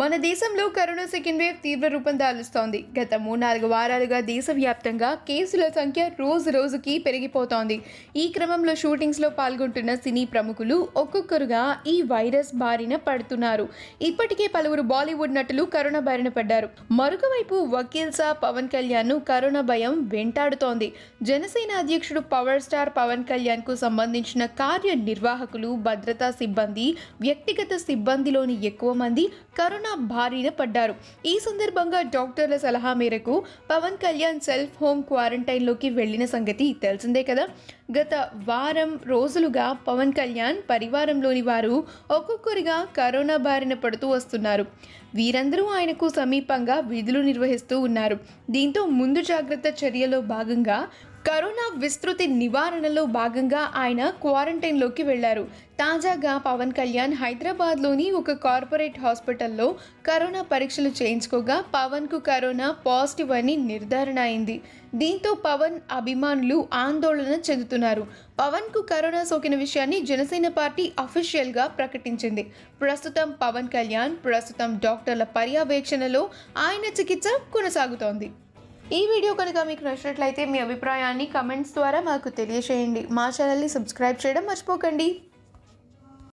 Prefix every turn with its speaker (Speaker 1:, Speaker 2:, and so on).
Speaker 1: మన దేశంలో corona second wave తీవ్ర రూపం దాలుస్తోంది. గత మూడు నాలుగు వారాలుగా దేశవ్యాప్తంగా కేసుల సంఖ్య రోజు రోజుకి పెరిగిపోతోంది. ఈ క్రమంలో షూటింగ్స్లో పాల్గొంటున్న సినీ ప్రముఖులు ఒక్కొక్కరుగా ఈ వైరస్ బారిన పడుతున్నారు. ఇప్పటికే పలువురు బాలీవుడ్ నటులు కరోనా బారిన పడ్డారు. మరొక వైపు వకీల్ సా పవన్ కళ్యాణ్ను కరోనా భయం వెంటాడుతోంది. జనసేన అధ్యక్షుడు పవర్ స్టార్ పవన్ కళ్యాణ్కు సంబంధించిన కార్యనిర్వాహకులు భద్రతా సిబ్బంది వ్యక్తిగత సిబ్బందిలోని ఎక్కువ మంది కరోనా కరోనా బారిన పడ్డారు. ఈ సందర్భంగా డాక్టర్ల సలహా మేరకు పవన్ కళ్యాణ్ సెల్ఫ్ హోమ్ క్వారంటైన్లోకి వెళ్ళిన సంగతి తెలిసిందే కదా. గత వారం రోజులుగా పవన్ కళ్యాణ్ పరివారంలోని వారు ఒక్కొక్కరిగా కరోనా బారిన పడుతూ వస్తున్నారు. వీరందరూ ఆయనకు సమీపంగా విధులు నిర్వహిస్తూ ఉన్నారు. దీంతో ముందు జాగ్రత్త చర్యలో భాగంగా కరోనా విస్తృతి నివారణలో భాగంగా ఆయన క్వారంటైన్లోకి వెళ్ళారు. తాజాగా పవన్ కళ్యాణ్ హైదరాబాద్లోని ఒక కార్పొరేట్ హాస్పిటల్లో కరోనా పరీక్షలు చేయించుకోగా పవన్కు కరోనా పాజిటివ్ అని నిర్ధారణ అయింది. దీంతో పవన్ అభిమానులు ఆందోళన చెందుతున్నారు. పవన్కు కరోనా సోకిన విషయాన్ని జనసేన పార్టీ అఫీషియల్గా ప్రకటించింది. ప్రస్తుతం పవన్ కళ్యాణ్ ప్రస్తుతం డాక్టర్ల పర్యవేక్షణలో ఆయన చికిత్స కొనసాగుతోంది. ఈ వీడియో కనుక మీకు నచ్చినట్లయితే మీ అభిప్రాయాన్ని కమెంట్స్ ద్వారా మాకు తెలియజేయండి మా ఛానల్ని సబ్స్క్రైబ్ చేయడం మర్చిపోకండి.